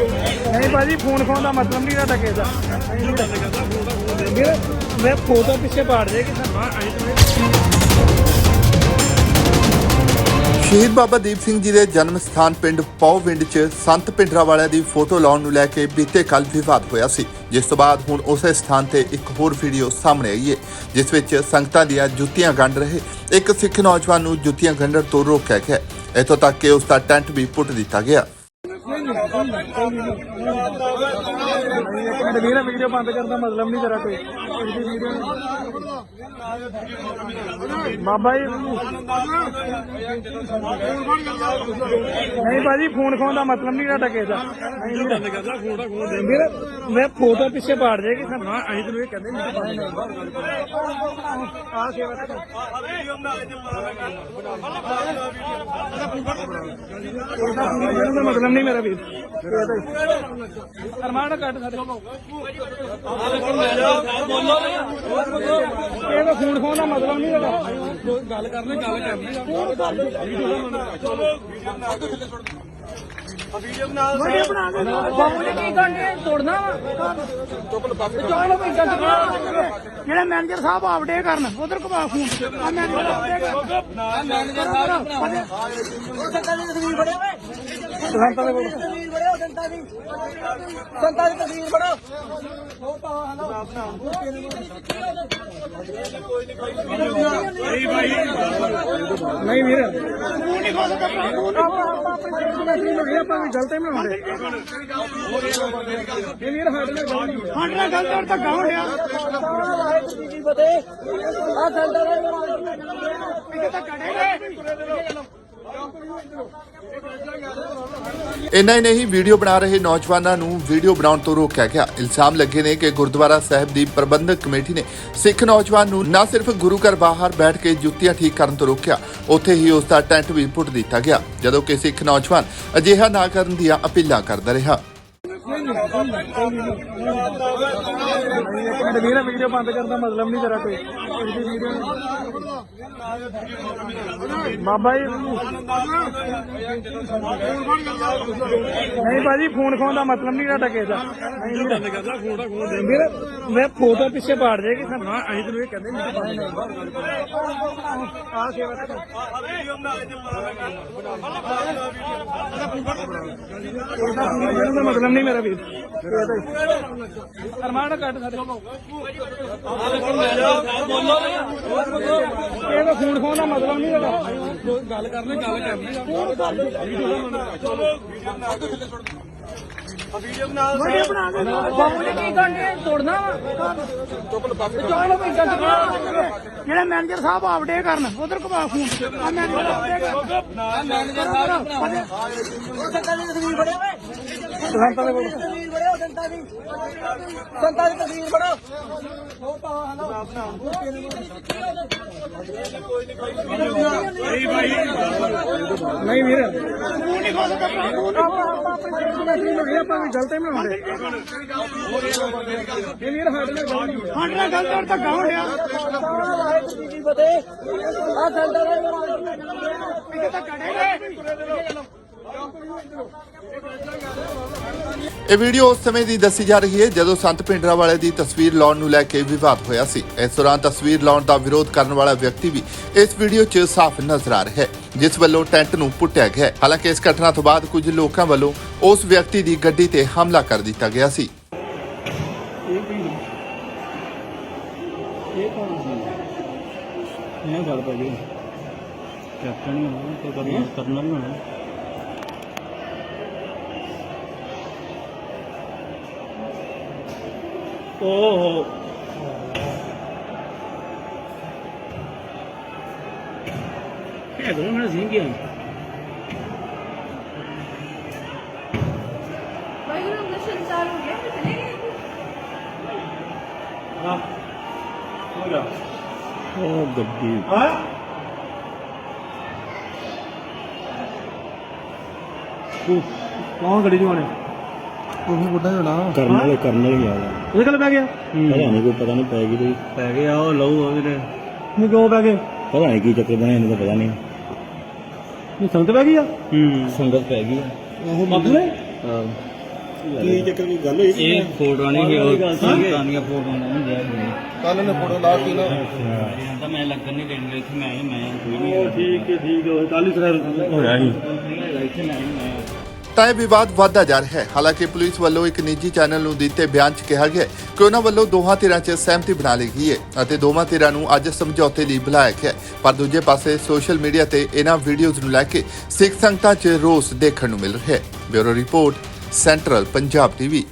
ਨਹੀਂ ਭਾਜੀ, ਫੋਨ ਖੋਣ ਦਾ ਮਤਲਬ ਨਹੀਂ ਤੁਹਾਡਾ ਕਿਸੇ ਦਾ। ਵੀਰ ਮੈਂ ਫੋਟੋ ਪਿੱਛੇ ਪਾੜ ਦੇ ਕਿ ਸ਼ਹੀਦ ਬਾਬਾ ਦੀਪ ਸਿੰਘ ਜੀ ਦੇ ਜਨਮ ਸਥਾਨ ਪਿੰਡ ਪੌਵਿੰਡ 'ਚ ਸੰਤ ਪਿੰਡਰਾ ਵਾਲਿਆਂ ਦੀ ਫੋਟੋ ਲਾਉਣ ਨੂੰ ਲੈ ਕੇ ਬੀਤੇ ਕੱਲ ਵਿਵਾਦ ਹੋਇਆ ਸੀ। ਜਿਸ ਤੋਂ ਬਾਅਦ ਹੁਣ ਉਸੇ ਸਥਾਨ ਤੇ ਇੱਕ ਹੋਰ ਵੀਡੀਓ ਸਾਹਮਣੇ ਆਈ ਹੈ ਜਿਸ ਵਿੱਚ ਸੰਗਤਾਂ ਦੀਆਂ ਜੁੱਤੀਆਂ ਗੰਢ ਰਹੇ ਇੱਕ ਸਿੱਖ ਨੌਜਵਾਨ ਨੂੰ ਜੁੱਤੀਆਂ ਗੰਢਣ ਤੋਂ ਰੋਕਿਆ ਗਿਆ। ਇੱਥੋਂ ਤੱਕ ਕਿ ਉਸ ਦਾ ਟੈਂਟ ਵੀ ਪੁੱਟ ਦਿੱਤਾ ਗਿਆ। ਵੀਰ ਵੀਡੀਓ ਬੰਦ ਕਰਨ ਦਾ ਮਤਲਬ ਨਹੀਂ ਤੇਰਾ ਕੋਈ ਬਾਬਾ ਜੀ ਨਹੀਂ ਭਾਜੀ ਫੋਨ ਖੋਣ ਦਾ ਮਤਲਬ ਨਹੀਂ ਤੁਹਾਡਾ ਕਿਸੇ ਦਾ ਵੀਰ ਮੈਂ ਫੋਟੋ ਪਿੱਛੇ ਪਾੜ ਦੇ ਕਿ ਹਾਂ ਅਸੀਂ ਤੈਨੂੰ ਇਹ ਕਹਿੰਦੇ ਨਹੀਂ ਆ ਸੇਵਾ ਇਹਦਾ ਮਤਲਬ ਨਹੀਂ ਮੇਰਾ ਵੀਰ ਅਰਮਾਨ ਕੱਟ ਸਾਡੇ। ਇਹ ਤਾਂ ਫੋਨ ਖੋਣ ਦਾ ਮਤਲਬ ਨਹੀਂ ਹੈਗਾ। ਗੱਲ ਕਰਨੀ ਗੱਲ ਕਰਨੀ ਵੀਡੀਓ ਬਣਾ ਦੇ ਬਾਬੂ ਨੇ ਕੀ ਕਰਨੇ ਤੋੜਨਾ ਵਾ? ਚੁੱਪ ਜਿਹੜਾ ਮੈਨੇਜਰ ਸਾਹਿਬ ਆਪਡੇ ਕਰਨ ਉਧਰ ਘੁਮਾ ਫੋਨ। ਆ ਮੈਨੇਜਰ ਆਪਡੇ ਕਰਨ। ਮੈਨੇਜਰ ਸਾਹਿਬ ਸੰਤਾਂ ਦੀ ਤਸਵੀਰ ਬੜੇ ਓਏ। ਸੰਤਾਂ ਦੇ ਕੋਲ। ਤਸਵੀਰ ਬੜੇ ਸੰਤਾਂ ਦੀ ਸੰਤਾਂ ਦੀ ਤਸਵੀਰ ਬੜੋ ਨਹੀਂ ਵੀਰ। ਤੂੰ ਨਹੀਂ ਖੋਲ ਸਕਦਾ ਤੂੰ ਆਪਾਂ ਵੀ ਗਲਤ ਹੀ ਬਣਾਉਂਦੇ ਇਹ ਵੀਰ, ਸਾਡੇ ਨਾਲ ਸਾਡੇ ਨਾਲ ਗਲਤ ਔਰ ਧੱਕਾ ਹੋਣਿਆ ਆ ਸੰਤਾਂ ਦਾ ਇਹ ਧੱਕਾ ਨਹੀਂ ਇੰਨਾ ਹੀ ਨਹੀਂ, ਵੀਡੀਓ ਬਣਾ ਰਹੇ ਨੌਜਵਾਨਾਂ ਨੂੰ ਵੀਡੀਓ ਬਣਾਉਣ ਤੋਂ ਰੋਕਿਆ ਗਿਆ। ਇਲਜ਼ਾਮ ਲੱਗੇ ਨੇ ਕਿ ਗੁਰਦੁਆਰਾ ਸਾਹਿਬ ਦੀ ਪ੍ਰਬੰਧਕ ਕਮੇਟੀ ਨੇ ਸਿੱਖ ਨੌਜਵਾਨ ਨੂੰ ਨਾ ਸਿਰਫ ਗੁਰੂ ਘਰ ਬਾਹਰ ਬੈਠ ਕੇ ਜੁੱਤੀਆਂ ਠੀਕ ਕਰਨ ਤੋਂ ਰੋਕਿਆ, ਉੱਥੇ ਹੀ ਉਸ ਦਾ ਟੈਂਟ ਵੀ ਪੁੱਟ ਦਿੱਤਾ ਗਿਆ, ਜਦੋਂ ਕਿ ਸਿੱਖ ਨੌਜਵਾਨ ਅਜਿਹਾ ਨਾ ਕਰਨ ਦੀਆਂ ਅਪੀਲਾਂ ਕਰਦਾ ਰਿਹਾ। ਵੀਰ ਵੀਡੀਓ ਬੰਦ ਕਰਨ ਦਾ ਮਤਲਬ ਨਹੀਂ ਤੇਰਾ ਕੋਈ। ਇਹਦੀ ਵੀਡੀਓ ਬਾਬਾ ਜੀ। ਨਹੀਂ ਭਾਜੀ, ਫੋਨ ਖੋਣ ਦਾ ਮਤਲਬ ਨਹੀਂ ਤੁਹਾਡਾ ਕਿਸੇ ਦਾ। ਵੀਰ ਮੈਂ ਫੋਟੋ ਪਿੱਛੇ ਪਾੜ ਦੇ ਕਿ ਹਾਂ, ਅਸੀਂ ਤੈਨੂੰ ਇਹ ਕਹਿੰਦੇ ਨਹੀਂ ਆ ਸੇਵਾ ਕਰ ਮਤਲਬ ਨਹੀਂ ਮੇਰਾ ਵੀਰ। ਅਰਮਾਨ ਕੱਟ ਸਾਡੇ। ਇਹ ਤਾਂ ਫੋਨ ਖੋਣ ਦਾ ਮਤਲਬ ਨਹੀਂ ਹੈਗਾ। ਗੱਲ ਕਰਨੀ ਗੱਲ ਕਰਨੀ ਵੀਡੀਓ ਬਣਾ ਦੇ। ਬਾਬੂ ਨੇ ਕੀ ਕਰਨੇ ਤੋੜਨਾ ਵਾ? ਚੁੱਪ ਜਿਹੜਾ ਮੈਨੇਜਰ ਸਾਹਿਬ ਆਪਡੇ ਕਰਨ ਉਧਰ ਘੁਮਾ ਫੋਨ। ਆ ਮੈਨੇਜਰ ਆਪਡੇ ਕਰਨ। ਮੈਨੇਜਰ ਸਾਹਿਬ ਸੰਤਾਂ ਦੀ ਤਸਵੀਰ ਬੜੇ ਓਏ। ਸੰਤਾਂ ਦੇ ਕੋਲ। ਤਸਵੀਰ ਬੜੇ ਸੰਤਾਂ ਦੀ ਸੰਤਾਂ ਦੀ ਤਸਵੀਰ ਬੜੋ ਨਹੀਂ ਵੀਰ। ਤੂੰ ਨਹੀਂ ਖੋਲ ਸਕਦਾ ਤੂੰ ਆਪਾਂ ਵੀ ਗਲਤ ਹੀ ਬਣਾਉਂਦੇ ਇਹ ਵੀਰ, ਸਾਡੇ ਨਾਲ ਗਲਤ ਨਹੀਂ ਸਾਡੇ ਨਾਲ ਗਲਤ ਆ ਸੰਤਾਂ ਦਾ ਇਹ ਧੱਕਾ ਨਹੀਂ ਇਹ ਵੀਡੀਓ ਉਸ ਸਮੇਂ ਦੀ ਦੱਸੀ ਜਾ ਰਹੀ ਹੈ ਜਦੋਂ ਸੰਤ ਪਿੰਡਰਾ ਵਾਲੇ ਦੀ ਤਸਵੀਰ ਲਾਉਣ ਨੂੰ ਲੈ ਕੇ ਵਿਵਾਦ ਹੋਇਆ ਸੀ। ਇਸ ਦੌਰਾਨ ਤਸਵੀਰ ਲਾਉਣ ਦਾ ਵਿਰੋਧ ਕਰਨ ਵਾਲਾ ਵਿਅਕਤੀ ਵੀ ਇਸ ਵੀਡੀਓ 'ਚ ਸਾਫ਼ ਨਜ਼ਰ ਆ ਰਿਹਾ ਹੈ ਜਿਸ ਵੱਲੋਂ ਟੈਂਟ ਨੂੰ ਪੁੱਟਿਆ ਗਿਆ ਹਾਲਾਂਕਿ ਇਸ ਘਟਨਾ ਤੋਂ ਬਾਅਦ ਕੁਝ ਲੋਕਾਂ ਵੱਲੋਂ ਉਸ ਵਿਅਕਤੀ ਦੀ ਗੱਡੀ ਤੇ ਹਮਲਾ ਕਰ ਦਿੱਤਾ ਗਿਆ ਸੀ। ਇਹ ਓਹੋ ਇਹ ਦੋਨੋਂ ਨੇ ਸਿੰਘ ਗਿਆ ਵਾਹਿਗੁਰੂ ਦਾ ਸੰਸਾਰ ਹੋ ਗਿਆ ਤੇ ਚਲੇ ਗਏ ਹਾਂ। ਹੋ ਗਿਆ। ਉਹ ਗੱਡੀ। ਕੌਣ ਗੱਡੀ ਚੋਂ ਆਣੇ ਕਰਨ ਵਾਲੇ ਕਰਨ ਵਾਲੇ ਆ ਉਹਦੇ ਕੋਲ ਪੈ ਗਿਆ? ਪਤਾ ਨਹੀਂ ਕੋਈ ਪਤਾ ਨਹੀਂ ਪੈ ਗਈ ਕੋਈ। ਪੈ ਗਿਆ ਉਹ ਲਊ ਉਹਦੇ ਨਹੀਂ ਕਿਉਂ ਪੈ ਗਏ? ਪਤਾ ਨਹੀਂ ਕੀ ਚੱਕਰ ਬਣਿਆ ਇਹਨੂੰ ਤਾਂ ਪਤਾ ਨਹੀਂ ਨਹੀਂ ਸੰਗਤ ਪੈ ਗਈ ਆ? ਹੂੰ। ਸੰਗਤ ਪੈ ਗਈ ਉਹ ਨੇ? ਹਾਂ। ਕੀ ਚੱਕਰ ਕੀ ਗੱਲ ਹੋਈ ਇਹ ਫੋਟੋ ਨਹੀਂ ਸੀ ਉਹ ਦੀਆਂ ਫੋਟੋਆਂ ਹੁੰਦੀਆਂ ਸੀ। ਕੱਲ ਨੇ ਫੋਟੋ ਲਾ ਕੇ ਨਾ। ਤਾਂ ਮੈਂ ਲੱਗਣ ਨਹੀਂ ਦੇਣੀ ਇੱਥੇ ਮੈਂ ਮੈਂ ਕੋਈ ਨਹੀਂ ਠੀਕ ਹੈ ਠੀਕ ਹੈ ਕੱਲ ਹੀ ਸਰ ਹੋਇਆ ਸੀ। ਇੱਥੇ ਮੈਂ ਮੈਂ ਤਾਂ ਇਹ ਵਿਵਾਦ ਵਧਦਾ ਜਾ ਰਿਹਾ ਹੈ। ਹਾਲਾਂਕਿ ਪੁਲਿਸ ਵੱਲੋਂ ਇੱਕ ਨਿੱਜੀ ਚੈਨਲ ਨੂੰ ਦਿੱਤੇ ਬਿਆਨ 'ਚ ਕਿਹਾ ਗਿਆ ਕਿ ਉਹਨਾਂ ਵੱਲੋਂ ਦੋਹਾਂ ਧਿਰਾਂ 'ਚ ਸਹਿਮਤੀ ਬਣਾ ਲਈ ਗਈ ਹੈ ਅਤੇ ਦੋਵਾਂ ਧਿਰਾਂ ਨੂੰ ਅੱਜ ਸਮਝੌਤੇ ਲਈ ਬੁਲਾਇਆ ਗਿਆ ਪਰ ਦੂਜੇ ਪਾਸੇ ਸੋਸ਼ਲ ਮੀਡੀਆ ਤੇ ਇਹਨਾਂ ਵੀਡੀਓਜ਼ ਨੂੰ ਲੈ ਕੇ ਸਿੱਖ ਸੰਗਤਾਂ 'ਚ ਰੋਸ ਦੇਖਣ ਨੂੰ ਮਿਲ ਰਿਹਾ ਹੈ। Bureau report, central Punjab TV.